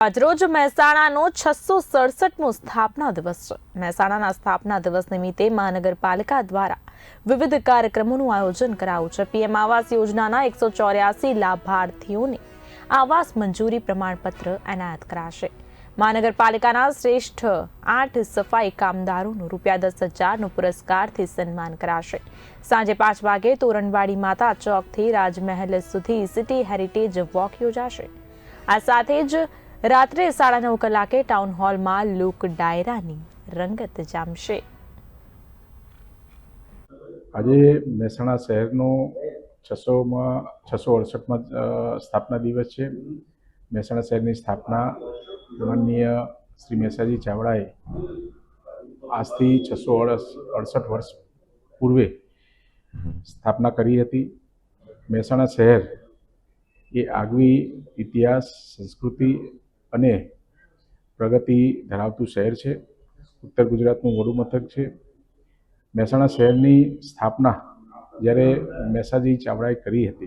આજરોજ મહેસાણાનો છસો સડસઠમો સ્થાપના દિવસ છે મહેસાણાના સ્થાપના દિવસ નિમિત્તે મહાનગરપાલિકા દ્વારા વિવિધ કાર્યક્રમોનું આયોજન કરાયું છે પીએમ આવાસ યોજનાના એકસો ચોર્યાસી લાભાર્થીઓને આવાસ મંજૂરી પ્રમાણપત્ર એનાયત કરાશે મહાનગરપાલિકાના શ્રેષ્ઠ આઠ સફાઈ કામદારોનું રૂપિયા દસ હજારનો પુરસ્કારથી સન્માન કરાશે સાંજે પાંચ વાગે તોરણવાડી માતા ચોકથી રાજમહેલ સુધી સિટી હેરિટેજ વોક યોજાશે આ સાથે જ રાત્રે સાડા નવ કલાકે ટાઉન હોલમાં લોક ડાયરાની રંગત જામશે. આજે મહેસાણા શહેરનો છસોમાં, છસો અડસઠમાં સ્થાપના દિવસ છે. મહેસાણા શહેરની સ્થાપના માનનીય શ્રી મહેસાજી ચાવડાએ આજથી છસો અડસઠ વર્ષ પૂર્વે સ્થાપના કરી હતી. મહેસાણા શહેર એ આગવી ઇતિહાસ, સંસ્કૃતિ અને પ્રગતિ ધરાવતું શહેર છે. ઉત્તર ગુજરાતનું વડું મથક છે. મહેસાણા શહેરની સ્થાપના જ્યારે મહેસાજી ચાવડાએ કરી હતી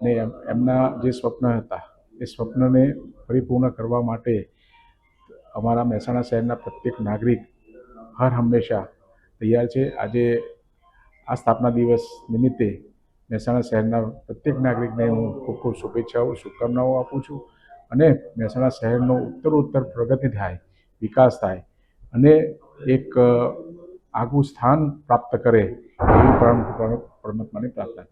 અને એમ- એમના જે સ્વપ્ન હતા, એ સ્વપ્નને પરિપૂર્ણ કરવા માટે અમારા મહેસાણા શહેરના પ્રત્યેક નાગરિક હર હંમેશા તૈયાર છે. આજે આ સ્થાપના દિવસ નિમિત્તે મહેસાણા શહેરના પ્રત્યેક નાગરિકને હું ખૂબ ખૂબ શુભેચ્છાઓ, શુભકામનાઓ આપું છું. અને મહેસાણા શહેરનો ઉત્તરોત્તર પ્રગતિ થાય, વિકાસ થાય અને એક આગવું સ્થાન પ્રાપ્ત કરે એવી પરમ પરમાત્માની પ્રાર્થના